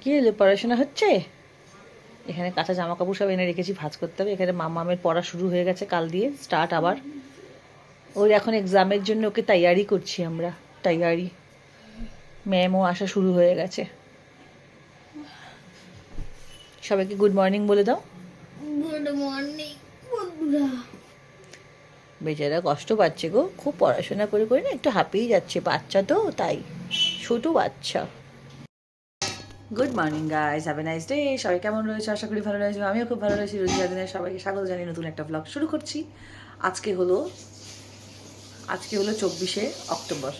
কি হলো পড়াশোনা হচ্ছে? এখানে কাঁচা জামা কাপড় সব এনে রেখেছি ভাজ করতে হবে। এখানে মামামের পড়া শুরু হয়ে গেছে কাল দিয়ে স্টার্ট আবার। ওর এখন এক্সামের জন্য ওকে তৈয়ারি করছি আমরা তৈয়ারি। ম্যামও আসা শুরু হয়ে গেছে। সবাইকে গুড মর্নিং বলে দাও। গুড মর্নিং বন্ধুরা। বেচারা কষ্ট পাচ্ছে গো খুব পড়াশোনা করে করে না একটু হাঁপিয়ে যাচ্ছে বাচ্চা তো তাই। ছোট বাচ্চা। Good morning guys have a nice day সবাই কেমন রয়েছে? আশা করি ভালো রয়েছে। আমিও খুব ভালো রয়েছি। রোজিয়া দিনের সবাইকে স্বাগত জানিয়ে নতুন একটা ব্লগ শুরু করছি। আজকে হলো আজকে হলো চব্বিশে অক্টোবর।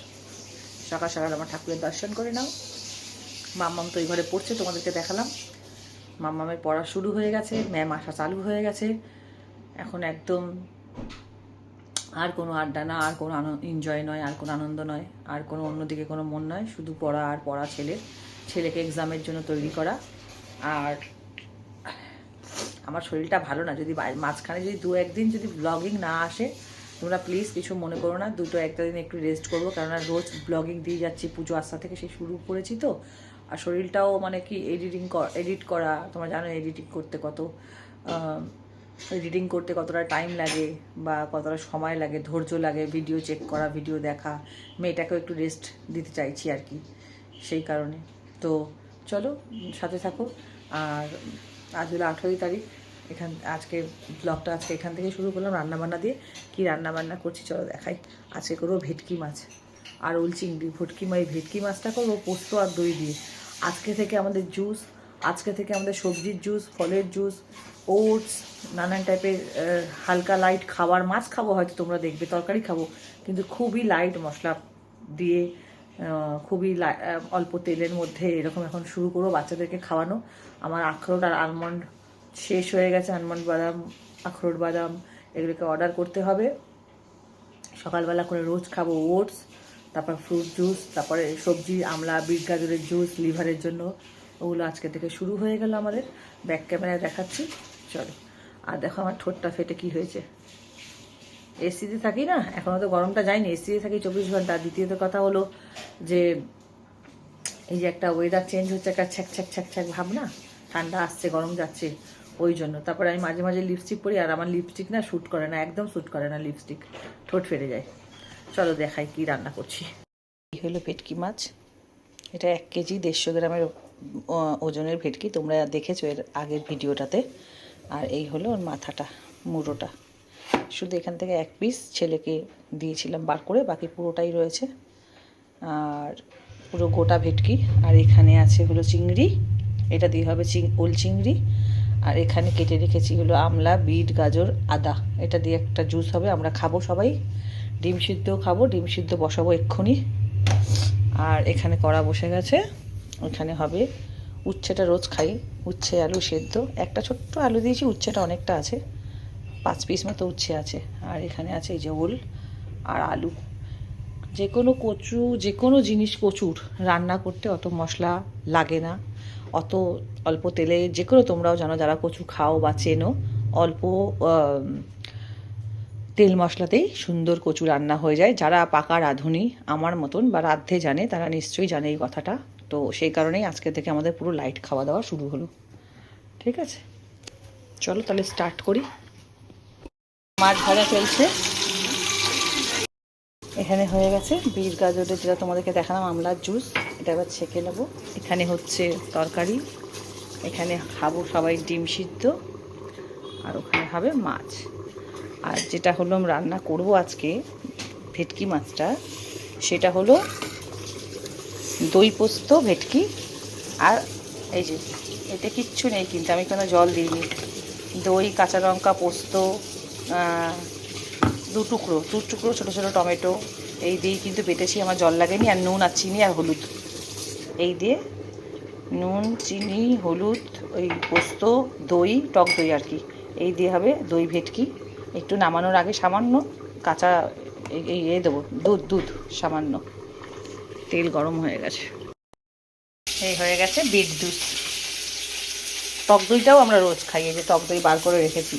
সকাল সকাল আমার ঠাকুরের দর্শন করে নাও। মাম্মাম তো এই ঘরে পড়ছে, তোমাদেরকে দেখালাম। মাম্মামের পড়া শুরু হয়ে গেছে ম্যাম আসা চালু হয়ে গেছে। এখন একদম আর কোনো আড্ডা না, আর কোনো এনজয় নয়, আর কোনো আনন্দ নয়, আর কোনো অন্যদিকে কোনো মন নয়। শুধু পড়া আর পড়া ছেলের। ছেলেকে এক্সামের জন্য তৈরি করা। আর আমার শরীরটা ভালো না, যদি মাঝখানে যদি দু একদিন যদি ব্লগিং না আসে, তোমরা প্লিজ কিছু মনে করো না, দুটো একটা দিন একটু রেস্ট করব। কেননা রোজ ব্লগিং দিয়ে যাচ্ছি, পুজো আস্তা থেকে সেই শুরু করেছি তো। আর শরীরটাও মানে কি এডিটিং এডিট করা, তোমরা জানো এডিটিং করতে কত এডিটিং করতে কতটা টাইম লাগে বা কতটা সময় লাগে, ধৈর্য লাগে ভিডিও চেক করা ভিডিও দেখা। মেয়েটাকেও একটু রেস্ট দিতে চাইছি আর কি, সেই কারণে। তো চলো, সাথে থাকো। আর আজ হলো আঠেরোই তারিখ। এখান, আজকে ব্লগটা আজকে এখান থেকে শুরু করলাম রান্নাবান্না দিয়ে। কী রান্নাবান্না করছি চলো দেখাই। আজকে করব ভেটকি মাছ আর ওল চিংড়ি। ভটকি মাছ ভেটকি মাছটা করব পোস্ত আর দই দিয়ে। আজকে থেকে আমাদের জুস, আজকে থেকে আমাদের সবজির জুস, ফলের জুস, ওটস, নানান টাইপের হালকা লাইট খাবার। মাছ খাব হয়তো তোমরা দেখবে, তরকারি খাব। কিন্তু খুবই লাইট মশলা দিয়ে খুবই অল্প তেলের মধ্যে এরকম এখন শুরু করব বাচ্চাদেরকে খাওয়ানো। আমার আখরোট আর আলমন্ড শেষ হয়ে গেছে আলমন্ড বাদাম, আখরোট বাদাম এগুলোকে অর্ডার করতে হবে। সকালবেলা করে রোজ খাব ওটস, তারপর ফ্রুট জুস তারপরে সবজি, আমলা, বিট, গাজরের জুস লিভারের জন্য। ওগুলো আজকে থেকে শুরু হয়ে গেল আমাদের। ব্যাক ক্যামেরায় দেখাচ্ছি। চলো। আর দেখো আমার ঠোঁটটা ফেটে কি হয়েছে। এসিতে থাকি না এখনও তো গরমটা যায়নি এসিতে থাকি চব্বিশ ঘণ্টা। দ্বিতীয়ত কথা হলো যে, এই যে একটা ওয়েদার চেঞ্জ হচ্ছে, একটা ছ্যাক ছ্যাক ছ্যাক ছ্যাক ভাব না? ঠান্ডা আসছে, গরম যাচ্ছে, ওই জন্য। তারপরে আমি মাঝে মাঝে লিপস্টিক পরি, আর আমার লিপস্টিক না শ্যুট করে না, একদম শ্যুট করে না লিপস্টিক ঠোঁট ফেটে যায়। চলো দেখাই কি রান্না করছি। এই হলো ভেটকি মাছ। এটা এক কেজি, দেড়শো গ্রামের ওজনের ভেটকি। তোমরা দেখেছ এর আগের ভিডিওটাতে। আর এই হলো ওর মাথাটা, মুড়োটা। শুধু এখান থেকে এক পিস ছেলেকে দিয়েছিলাম বার করে, বাকি পুরোটাই রয়েছে। আর পুরো গোটা ভেটকি। আর এখানে আছে হলো চিংড়ি, এটা দিয়ে হবে চিং, ওল চিংড়ি। আর এখানে কেটে রেখেছি হলো আমলা, বিট, গাজর, আদা। এটা দিয়ে একটা জুস হবে, আমরা খাব সবাই। ডিম সিদ্ধও খাব, ডিম সিদ্ধ বসাবো এক্ষুনি। আর এখানে কড়া বসে গেছে। ওখানে হবে উচ্ছেটা রোজ খাই, উচ্ছে, আলু সেদ্ধ। একটা ছোট্ট আলু দিয়েছি, উচ্ছেটা অনেকটা আছে। পাঁচ পিস মতো উচ্ছে আছে। আর এখানে আছে এই যে ওল আর আলু। যে কোনো কচু, যে কোনো জিনিস কচুর রান্না করতে অত মশলা লাগে না। অত অল্প তেলে, যে কোনো তোমরাও জানো, যারা কচু খাও বা চেনো, অল্প তেল মশলাতেই সুন্দর কচু রান্না হয়ে যায়। যারা পাকা রাঁধুনি, আমার মতন বা রাঁধতে জানে, তারা নিশ্চয়ই জানে এই কথাটা। তো সেই কারণেই আজকে থেকে আমাদের পুরো লাইট খাওয়া দাওয়া শুরু হলো। ঠিক আছে? চলো তাহলে স্টার্ট করি। মাছ ভাজা চলছে। এখানে হয়ে গেছে বীজ গাজরের যেটা তোমাদেরকে দেখালাম আমলার জুস। এটা এবার ছেঁকে নেব। এখানে হচ্ছে তরকারি। এখানে খাব সবাই ডিম সিদ্ধ, আর ওখানে হবে মাছ। আর যেটা হলো রান্না করব আজকে, ভেটকি মাছটা, সেটা হলো দই পোস্ত, ভেটকি। আর এই যে, এতে কিচ্ছু নেই কিন্তু, আমি কোনো জল দিইনি। দই, কাঁচা লঙ্কা, পোস্ত দু টুকরো দু টুকরো ছোটো ছোটো টমেটো, এই দিয়েই কিন্তু বেটেছি, আমার জল লাগেনি, আর নুন আর চিনি আর হলুদ। এই দিয়ে নুন, চিনি, হলুদ, ওই পোস্ত, দই, টক দই আর কি। এই দিয়ে হবে দই ভেটকি। একটু নামানোর আগে সামান্য কাঁচা এই- এই এ দেবো, দুধ দুধ সামান্য। তেল গরম হয়ে গেছে। এই হয়ে গেছে বিট দুধ। টক দইটাও আমরা রোজ খাই, এই যে টক দই বার করে রেখেছি।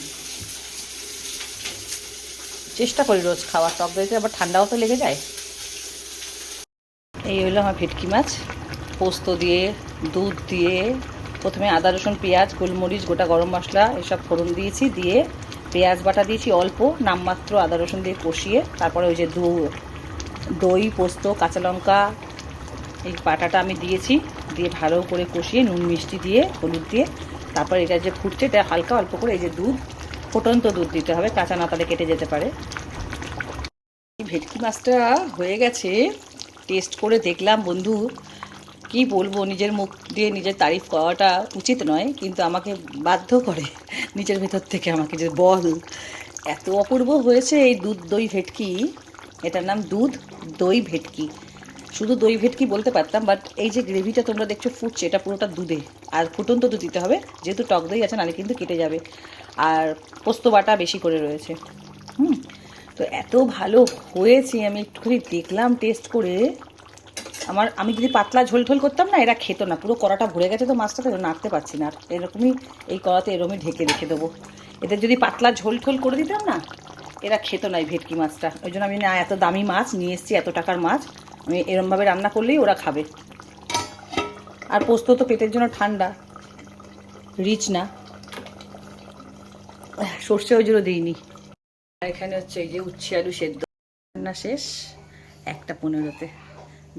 চেষ্টা করি রোজ খাওয়ার টক দইতে আবার ঠান্ডাও তো লেগে যায়। এই হলো আমার ভেটকি মাছ। পোস্ত দিয়ে, দুধ দিয়ে, প্রথমে আদা, রসুন, পেঁয়াজ, গোলমরিচ, গোটা গরম মশলা এসব ফোড়ন দিয়েছি, দিয়ে পেঁয়াজ বাটা দিয়েছি অল্প, নামমাত্র আদা, রসুন দিয়ে কষিয়ে, তারপরে ওই যে দু- দই, পোস্ত, কাঁচা লঙ্কা, এই বাটাটা আমি দিয়েছি, দিয়ে ভালো করে কষিয়ে নুন মিষ্টি দিয়ে, হলুদ দিয়ে, তারপর এটা যে ফুটছে এটা হালকা অল্প করে এই যে দুধ ফুটন্ত দুধ দিতে হবে, কাঁচা না তাহলে কেটে যেতে পারে। ভেটকি মাছটা হয়ে গেছে, টেস্ট করে দেখলাম বন্ধু। কি বলব, নিজের মুখ দিয়ে নিজের তারিফ করাটা উচিত নয়, কিন্তু আমাকে বাধ্য করে নিজের ভেতর থেকে আমাকে যে বল। এত অপূর্ব হয়েছে এই দুধ দই ভেটকি। এটার নাম দুধ দই ভেটকি। শুধু দই ভেটকি বলতে পারতাম বাট এই যে গ্রেভিটা তোমরা দেখছ ফুটছে, এটা পুরোটা দুধে। আর ফুটন্ত দুধ দিতে হবে, যেহেতু টক দই আছে, নাহলে কিন্তু কেটে যাবে। আর পোস্ত বাটা বেশি করে রয়েছে। হুম, তো এত ভালো হয়েছে, আমি একটুখানি দেখলাম টেস্ট করে। আমার, আমি যদি পাতলা ঝোল ঝোল করতাম না, এরা খেতো না, পুরো কড়াটা ভরে গেছে তো মাছটা তো নাড়তে পারছি না। এরকমই এই কড়াতে এরকমই ঢেকে রেখে দেবো। এদের যদি পাতলা ঝোল ঝোল করে দিতাম না, এরা খেতো না এই ভেটকি মাছটা। ওই জন্য আমি না, এত দামি মাছ নিয়ে এসেছি, এত টাকার মাছ, আমি এরমভাবে রান্না করলেই ওরা খাবে। আর পোস্ত তো পেটের জন্য ঠান্ডা রিচ না। সর্ষে ওই জন্য দিইনি। এখানে হচ্ছে এই যে উচ্ছে আলু সেদ্ধ। রান্না শেষ একটা পনেরোতে।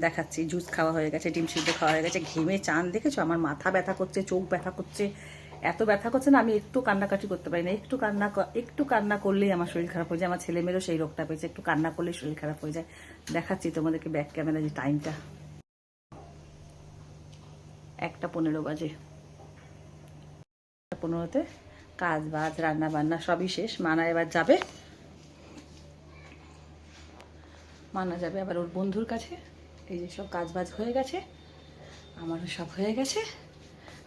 দেখাচ্ছি জুস খাওয়া হয়ে গেছে ডিম সিদ্ধ খাওয়া হয়ে গেছে ঘেমে চান দেখেছ? আমার মাথা ব্যথা করছে চোখ ব্যথা করছে। এত ব্যথা করছে না আমি একটু কান্নাকাটি করতে পারি না। একটু কান্না একটু কান্না করলেই আমার শরীর খারাপ হয়ে যায় আমার ছেলেমেয়েরও সেই রোগটা পেয়েছে। একটু কান্না করলেই শরীর খারাপ হয়ে যায়। দেখাচ্ছি তোমাদেরকে ব্যাক ক্যামেরা যে টাইমটা একটা পনেরো বাজে। একটা পনেরোতে কাজ বাজ, রান্না বান্না সবই শেষ। মানা এবার যাবে। মানা যাবে আবার ওর বন্ধুর কাছে। এই যে সব কাজ বাজ হয়ে গেছে। আমারও সব হয়ে গেছে।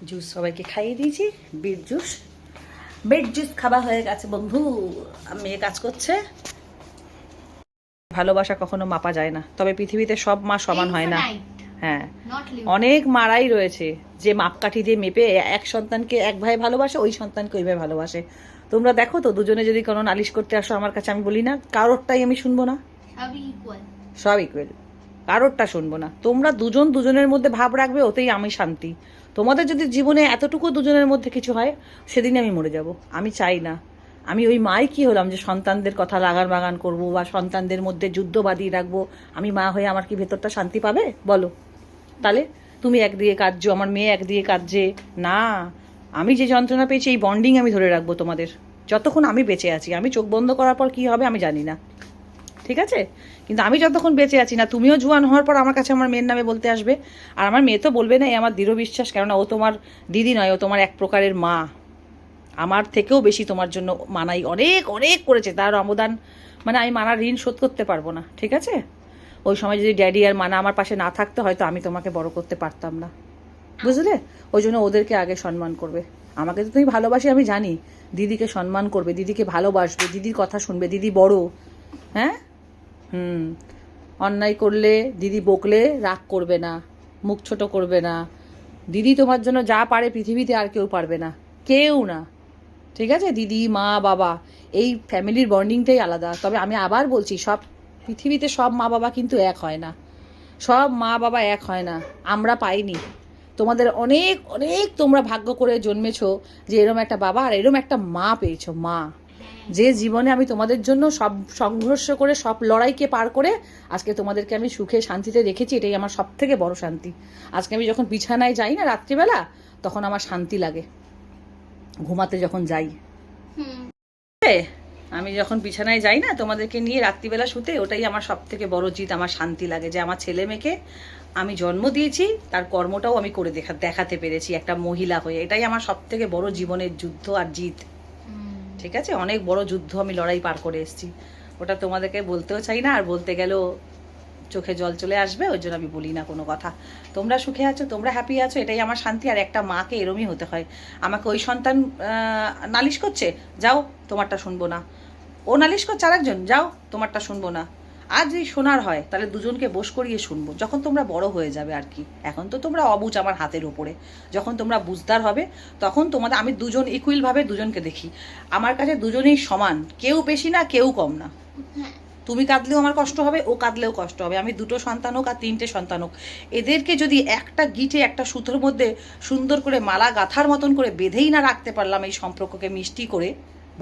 জুস সবাইকে খাইয়ে দিয়েছি। Bit juice. বিট জুস খাওয়া হয়ে গেছে, বন্ধু। মেয়ে কাজ করছে। ভালোবাসা কখনো মাপা যায় না। তবে পৃথিবীতে সব মা সমান হয় না। হ্যাঁ। অনেক মারাই রয়েছে। যে মাপকাঠি দিয়ে মেপে এক সন্তানকে এক ভাই ভালোবাসে ওই সন্তানকে ওই ভাই ভালোবাসে। তোমরা দেখো তো দুজনে যদি কোনো নালিশ করতে আসো আমার কাছে আমি বলি না কারোরটাই আমি শুনব না। সব ইকুয়াল কারোরটা শুনব না। তোমরা দুজন দুজনের মধ্যে ভাব রাখবে ওতেই আমি শান্তি। তোমাদের যদি জীবনে এতটুকু দুজনের মধ্যে কিছু হয় সেদিনই আমি মরে যাব। আমি চাই না। আমি ওই মাই কি হলাম যে সন্তানদের কথা লাগান বাগান করব বা সন্তানদের মধ্যে যুদ্ধ বাঁধিয়ে রাখব? আমি মা হয়ে আমার কি ভেতরটা শান্তি পাবে? বলো। তাহলে তুমি একদিকে কাঁদছো, আমার মেয়ে একদিকে কাঁদছে। না, আমি যে যন্ত্রণা পেয়েছি, এই বন্ডিং আমি ধরে রাখব তোমাদের। যতক্ষণ আমি বেঁচে আছি, আমি চোখ বন্ধ করার পর কি হবে আমি জানি না। ঠিক আছে? কিন্তু আমি যতক্ষণ বেঁচে আছি না, তুমিও জুয়ান হওয়ার পর আমার কাছে আমার মেয়ের নামে বলতে আসবে। আর আমার মেয়ে তো বলবে না, এই আমার দৃঢ় বিশ্বাস, কেননা ও তোমার দিদি নয়, ও তোমার এক প্রকারের মা। আমার থেকেও বেশি তোমার জন্য মানাই অনেক অনেক করেছে। তার অবদান মানে আমি মানার ঋণ শোধ করতে পারব না। ঠিক আছে? ওই সময় যদি ড্যাডি আর মানা আমার পাশে না থাকতো, হয়তো আমি তোমাকে বড় করতে পারতাম না। বুঝলে? ওই জন্য ওদেরকে আগে সম্মান করবে। আমাকে তো তুমি ভালোবাসি, আমি জানি। দিদিকে সম্মান করবে, দিদিকে ভালোবাসবে, দিদির কথা শুনবে, দিদি বড়। হ্যাঁ? হুম। অন্যায় করলে দিদি বকলে রাগ করবে না, মুখ ছোট করবে না। দিদি তোমার জন্য যা পারে পৃথিবীতে আর কেউ পারবে না। কেউ না। ঠিক আছে? দিদি, মা, বাবা, এই ফ্যামিলির বন্ডিংটাই আলাদা। তবে আমি আবার বলছি, সব পৃথিবীতে সব মা বাবা কিন্তু এক হয় না। সব মা বাবা এক হয় না। আমরা পাইনি। তোমাদের অনেক অনেক তোমরা ভাগ্য করে জন্মেছো যে এরম একটা বাবা আর এরম একটা মা পেয়েছ মা। যে জীবনে আমি তোমাদের জন্য সব সংঘর্ষ করে সব লড়াইকে পার করে আজকে তোমাদেরকে আমি সুখে শান্তিতে রেখেছি এটাই আমার সব থেকে বড় শান্তি। আজকে আমি যখন বিছানায় যাই না রাত্রিবেলা তখন আমার শান্তি লাগে। ঘুমাতে যখন যাই। আমি যখন বিছানায় যাই না তোমাদেরকে নিয়ে রাত্রিবেলা শুতে ওটাই আমার সব থেকে বড় জিত আমার শান্তি লাগে যে আমার ছেলে মেয়েকে আমি জন্ম দিয়েছি তার কর্মটাও আমি করে দেখা দেখাতে পেরেছি একটা মহিলা হয়ে। এটাই আমার সব থেকে বড় জীবনের যুদ্ধ আর জিত। ঠিক আছে? অনেক বড় যুদ্ধ আমি লড়াই পার করে এসেছি। ওটা তোমাদেরকে বলতেও চাই না আর বলতে গেলেও চোখে জল চলে আসবে, ওই জন্য আমি বলি না কোনো কথা। তোমরা সুখে আছো, তোমরা হ্যাপি আছো, এটাই আমার শান্তি। আর একটা মাকে এরমই হতে হয়। আমাকে ওই সন্তান নালিশ করছে, যাও, তোমারটা শুনব না। ও নালিশ করছে আরেকজন, যাও, তোমারটা শুনব না। আর যদি শোনার হয়, তাহলে দুজনকে বস করিয়ে শুনব। যখন তোমরা বড় হয়ে যাবে আর কি। এখন তো তোমরা অবুঝ আমার হাতের ওপরে। যখন তোমরা বুঝদার হবে, তখন তোমাদের, আমি দুজন ইকুইলভাবে দুজনকে দেখি। আমার কাছে দুজনেই সমান, কেউ বেশি না, কেউ কম না। হ্যাঁ। তুমি কাঁদলেও আমার কষ্ট হবে, ও কাঁদলেও কষ্ট হবে। আমি দুটো সন্তান হোক আর তিনটে সন্তান হোক। এদেরকে যদি একটা গিটে, একটা সুতোর মধ্যে সুন্দর করে মালা গাঁথার মতন করে বেঁধেই না রাখতে পারলাম এই সম্পর্ককে মিষ্টি করে,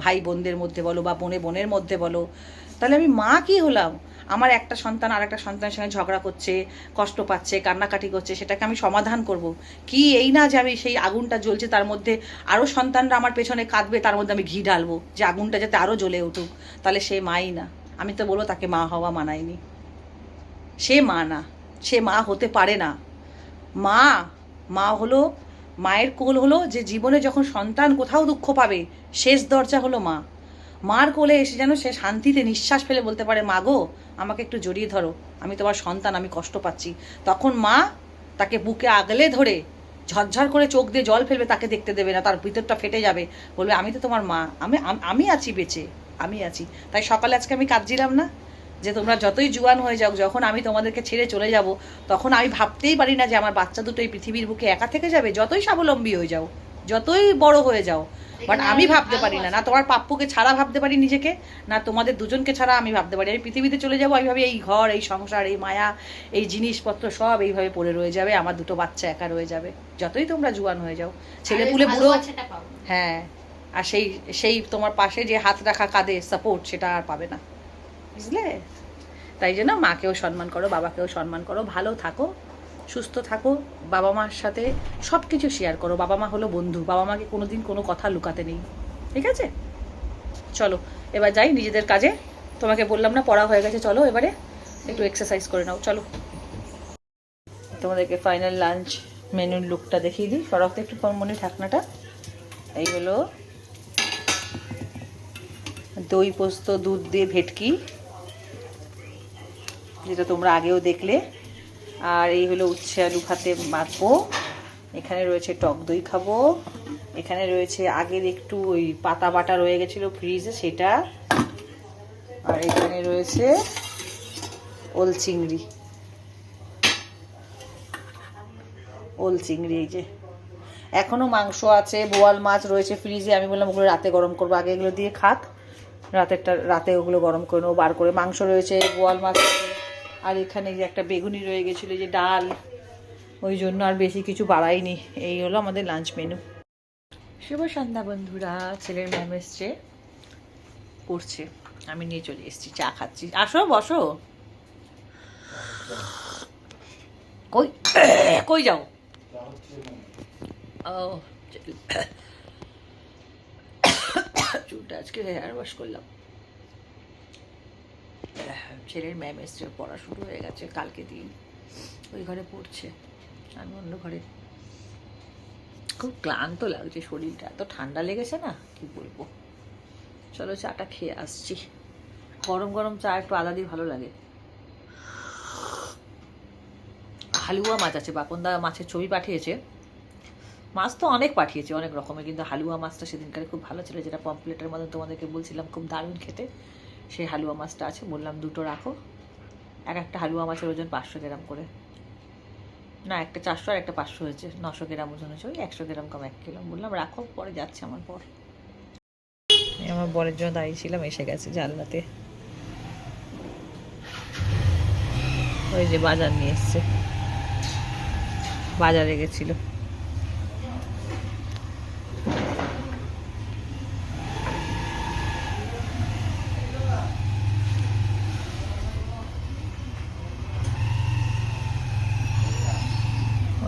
ভাই বোনদের মধ্যে বলো বা বোনে বোনের মধ্যে বলো, তাহলে আমি মা কি হলাম? আমার একটা সন্তান আর একটা সন্তানের সঙ্গে ঝগড়া করছে, কষ্ট পাচ্ছে, কান্নাকাটি করছে, সেটাকে আমি সমাধান করব। কি এই না যে আমি সেই আগুনটা জ্বলছে, তার মধ্যে আরও সন্তানরা আমার পেছনে কাঁদবে, তার মধ্যে আমি ঘি ঢালবো, যে আগুনটা যাতে আরও জ্বলে উঠুক। তাহলে সে মাই না। আমি তো বলব তাকে মা হওয়া মানায়নি। সে মা না, সে মা হতে পারে না। মা মা হলো, মায়ের কোল হলো যে জীবনে যখন সন্তান কোথাও দুঃখ পাবে, শেষ দরজা হলো মা। মার কোলে এসে যেন সে শান্তিতে নিঃশ্বাস ফেলে বলতে পারে, মা গো, আমাকে একটু জড়িয়ে ধরো। আমি তোমার সন্তান, আমি কষ্ট পাচ্ছি। তখন মা তাকে বুকে আগলে ধরে ঝরঝর করে চোখ দিয়ে জল ফেলবে, তাকে দেখতে দেবে না, তার ভিতরটা ফেটে যাবে। বলবে, আমি তো তোমার মা, আমি আমি আছি বেঁচে। আমি আছি। তাই সকালে আজকে আমি কাঁদছিলাম না যে তোমরা যতই জুয়ান হয়ে যাও যখন আমি তোমাদেরকে ছেড়ে চলে যাব তখন আমি ভাবতেই পারি না যে আমার বাচ্চা দুটো এই পৃথিবীর বুকে একা থেকে যাবে যতই স্বাবলম্বী হয়ে যাও যতই বড় হয়ে যাও। বাট আমি ভাবতে পারি না না তোমার পাপ্পুকে ছাড়া ভাবতে পারি নিজেকে না তোমাদের দুজনকে ছাড়া আমি ভাবতে পারি। আমি পৃথিবীতে চলে যাব আমি ভাবি এই ঘর এই সংসার এই মায়া এই জিনিসপত্র সব এইভাবে পড়ে রয়ে যাবে আমার দুটো বাচ্চা একা রয়ে যাবে। যতই তোমরা জুয়ান হয়ে যাও ছেলে পুলে বুড়ো হ্যাঁ। আর সেই সেই তোমার পাশে যে হাত রাখা কাঁধে সাপোর্ট সেটা আর পাবে না, বুঝলে? তাই জন্য মাকেও সম্মান করো, বাবাকেও সম্মান করো, ভালো থাকো, সুস্থ থাকো, বাবা মার সাথে সব কিছু শেয়ার করো। বাবা মা হলো বন্ধু, বাবা মাকে কোনো দিন কোনো কথা লুকাতে নেই, ঠিক আছে? চলো, এবার যাই নিজেদের কাজে। তোমাকে বললাম না, পড়া হয়ে গেছে, চলো এবারে একটু এক্সারসাইজ করে নাও, চলো। তোমাদেরকে ফাইনাল লাঞ্চ মেনুর লুকটা দেখিয়ে দিই। সরফতে একটু মনে ঢাকনাটা এই হলো দই পোস্ত, দুধ দিয়ে ভেটকি, যেটা তোমরা আগেও দেখলে। আর এই হলো উচ্ছে আলু ভাতে মাখবো। এখানে রয়েছে টক দই খাব। এখানে রয়েছে আগের একটু ওই পাতা বাটা রয়ে গেছিল ফ্রিজে, সেটা। আর এখানে রয়েছে ওল চিংড়ি। ওল চিংড়ি এই যে। এখনও মাংস আছে, বোয়াল মাছ রয়েছে ফ্রিজে। আমি বললাম ওগুলো রাতে গরম করব, আগে এগুলো দিয়ে খাক। রাতেরটা, রাতে ওগুলো গরম করে নেব, বার করে। মাংস রয়েছে, বোয়াল মাছ আর এখানে যে একটা বেগুনি রয়ে গেছিল, যে ডাল, ওই জন্য আর বেশি কিছু বাড়াইনি। এই হলো আমাদের লাঞ্চ মেনু। শুভ সন্ধ্যা বন্ধুরা, ছেলের ম্যাম এসছে, পড়ছে। আমি নিয়ে চলে এসেছি, চা খাচ্ছি। আসো, বসো। কই কই যাও? ও চুলটা আজকে হেয়ার ওয়াশ করলাম। ছেলের ম্যাম এসছে, পড়া শুরু হয়ে গেছে, কালকে দিন। ওই ঘরে পড়ছে, আমি অন্য ঘরে। খুব ক্লান্ত লাগছে শরীরটা, এত ঠান্ডা লেগেছে না, কি বলব। চলো চাটা খেয়ে আসছি। গরম গরম চা একটু আদা দিয়ে ভালো লাগে। হালুয়া মাছ আছে বাপনদা মাছের ছবি পাঠিয়েছে। মাছ তো অনেক পাঠিয়েছে, অনেক রকমের, কিন্তু হালুয়া মাছটা সেদিনকার খুব ভালো ছিল, যেটা পম্পলেটের মধ্যে তোমাদেরকে বলছিলাম, খুব দারুণ খেতে। সেই হালুয়া মাছটা আছে, বললাম দুটো রাখো। এক একটা হালুয়া মাছের ওজন পাঁচশো গ্রাম করে। না, একটা চারশো আর একটা পাঁচশো হয়েছে, নশো গ্রাম ওজন হয়েছে, ওই একশো গ্রাম কম এক কিলো। বললাম, রাখো, পরে যাচ্ছে আমার পর। আমার বরের জন্য দাঁড়িয়েছিলাম এসে গেছে জানলাতে। ওই যে বাজার নিয়ে এসছে। বাজারে গেছিল।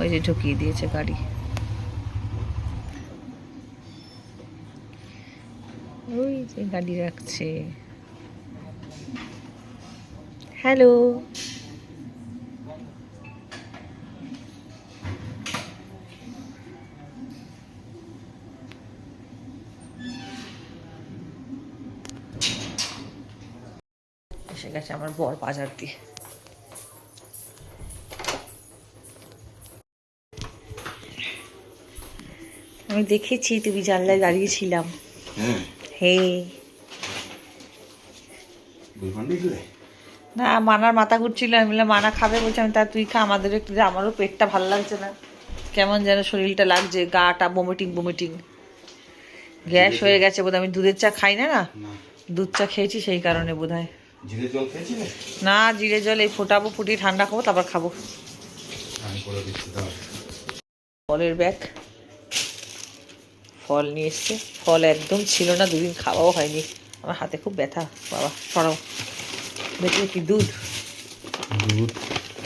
ওই যে ঢুকিয়ে দিয়েছে গাড়ি। ওই যে গাড়ি রাখছে। হ্যালো। এসে গেছে আমার বর বাজার দিয়ে। আমি দেখেছি তুমি জানলায় দাঁড়িয়েছিলাম হ্যাঁ। হে। না মানার মাথা ঘুরছিল আমি বললাম মানা খাবে? বলছি আমি তা তুই খা আমাদের একটু আমারও পেটটা ভালো লাগছে না। কেমন যেন শরীরটা লাগছে গাটা বমিটিং বমিটিং গ্যাস হয়ে গেছে বোধ আমি দুধের চা খাই না না? দুধ চা খেয়েছি সেই কারণে বোধ হয় না জিরে জল এই ফোটাবো ফুটিয়ে ঠান্ডা খাব তারপর খাব। ফলের ব্যাগ। ফল নিয়ে এসছে। ফল একদম ছিল না দুদিন খাওয়াও হয়নি। আমার হাতে খুব ব্যথা বাবা সরাও। ভেতরে কি দুধ? দুধ।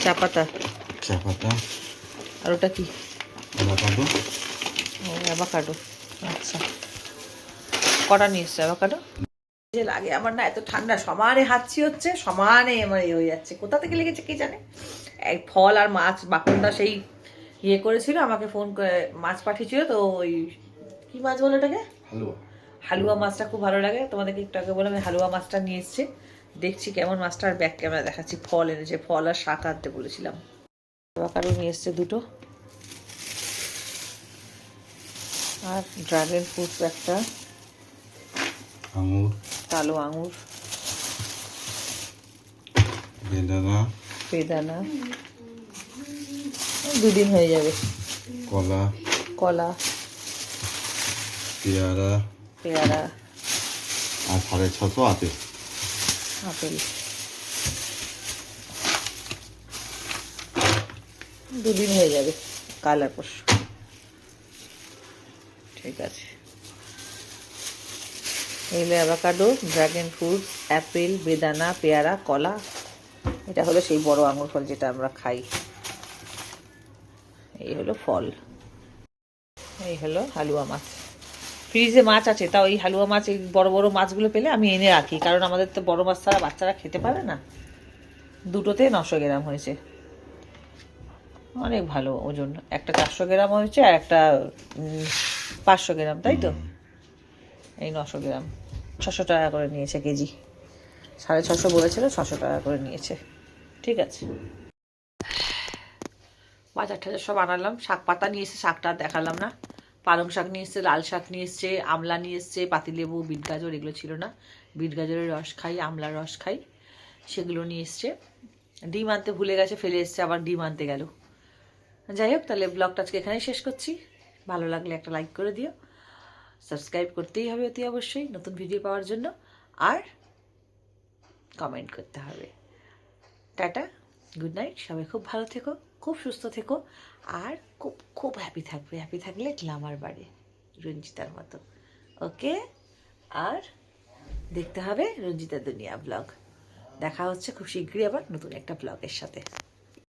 চা পাতা। চা পাতা। আর ওটা কি? অ্যাভোকাডো। ও অ্যাভাকাডো। আচ্ছা। কটা নিয়ে এসছে অ্যাভাকাডো? যে লাগে আমার না এত ঠান্ডা সমানে হাঁচি হচ্ছে সমানে আমার ইয়ে হয়ে যাচ্ছে। কোথা থেকে লেগেছে কে জানে? এই ফল আর মাছ বাকনটা সেই ইয়ে করেছিল আমাকে ফোন করে মাছ পাঠিয়েছিল তো ওই কি মাছ বলে ওটাকে হালুয়া। হালুয়া মাছটা খুব ভালো লাগে। তোমাদেরকে একটু আগে বললাম হালুয়া মাছটা নিয়ে এসছে। দেখছি কেমন মাছটার ব্যাক ক্যামেরা দেখাচ্ছি। ফল এনেছে ফল আর শাক আনতে বলেছিলাম। অ্যাভাকাডো নিয়ে এসছে দুটো। আর ড্রাগন ফ্রুট একটা। আঙুর। কালো আঙুর। বেদানা। বেদানা। দুদিন হয়ে যাবে। কলা। কলা। পেয়ারা। পেয়ারা। আর সাড়ে ছশো আপেল। আপেল। দুদিন হয়ে যাবে কাল আর পরশু ঠিক আছে। এলে অ্যাভাকাডো ড্রাগন ফ্রুট অ্যাপেল বেদানা পেয়ারা কলা। এটা হলো সেই বড় আঙুর ফল যেটা আমরা খাই। এই হলো ফল। এই হলো হালুয়া মাছ। ফ্রিজে মাছ আছে, তাও এই হালুয়া মাছ, এই বড় বড় মাছগুলো পেলে আমি এনে রাখি। কারণ আমাদের তো বড় মাছ ছাড়া বাচ্চারা খেতে পারে না। দুটোতে নশো গ্রাম হয়েছে। অনেক ভালো ওজন। একটা চারশো গ্রাম হয়েছে আর একটা পাঁচশো গ্রাম, তাই তো? এই নশো গ্রাম। ছশো টাকা করে নিয়েছে কেজি। সাড়ে ছশো বলেছিল, ছশো টাকা করে নিয়েছে। ঠিক আছে। বাজার টাজার সব আনালাম। শাক পাতা নিয়ে এসে শাকটা দেখালাম না। পালং শাক নিয়ে এসছে, লাল শাক নিয়ে এসছে, আমলা নিয়ে এসছে, পাতিলেবু, বিট গাজর এগুলো ছিল না। বিট গাজরের রস খাই, আমলার রস খাই, সেগুলো নিয়ে এসছে। ডিম আনতে ভুলে গেছে, ফেলে এসছে, আবার ডিম আনতে গেল। যাই হোক, তাহলে ব্লগটা আজকে এখানেই শেষ করছি। ভালো লাগলে একটা লাইক করে দিও। সাবস্ক্রাইব করতেই হবে অতি অবশ্যই, নতুন ভিডিও পাওয়ার জন্য। আর কমেন্ট করতে হবে। টাটা, গুড নাইট, সবাই খুব ভালো থেকো। খুব সুস্থ থেকো। আর খুব খুব হ্যাপি থাকবে। হ্যাপি থাকলে গ্লামার বাড়ে রঞ্জিতার মতো। ওকে আর দেখতে হবে রঞ্জিতা দুনিয়া ব্লগ দেখা হচ্ছে খুব শীঘ্রই আবার নতুন একটা ব্লগের সাথে।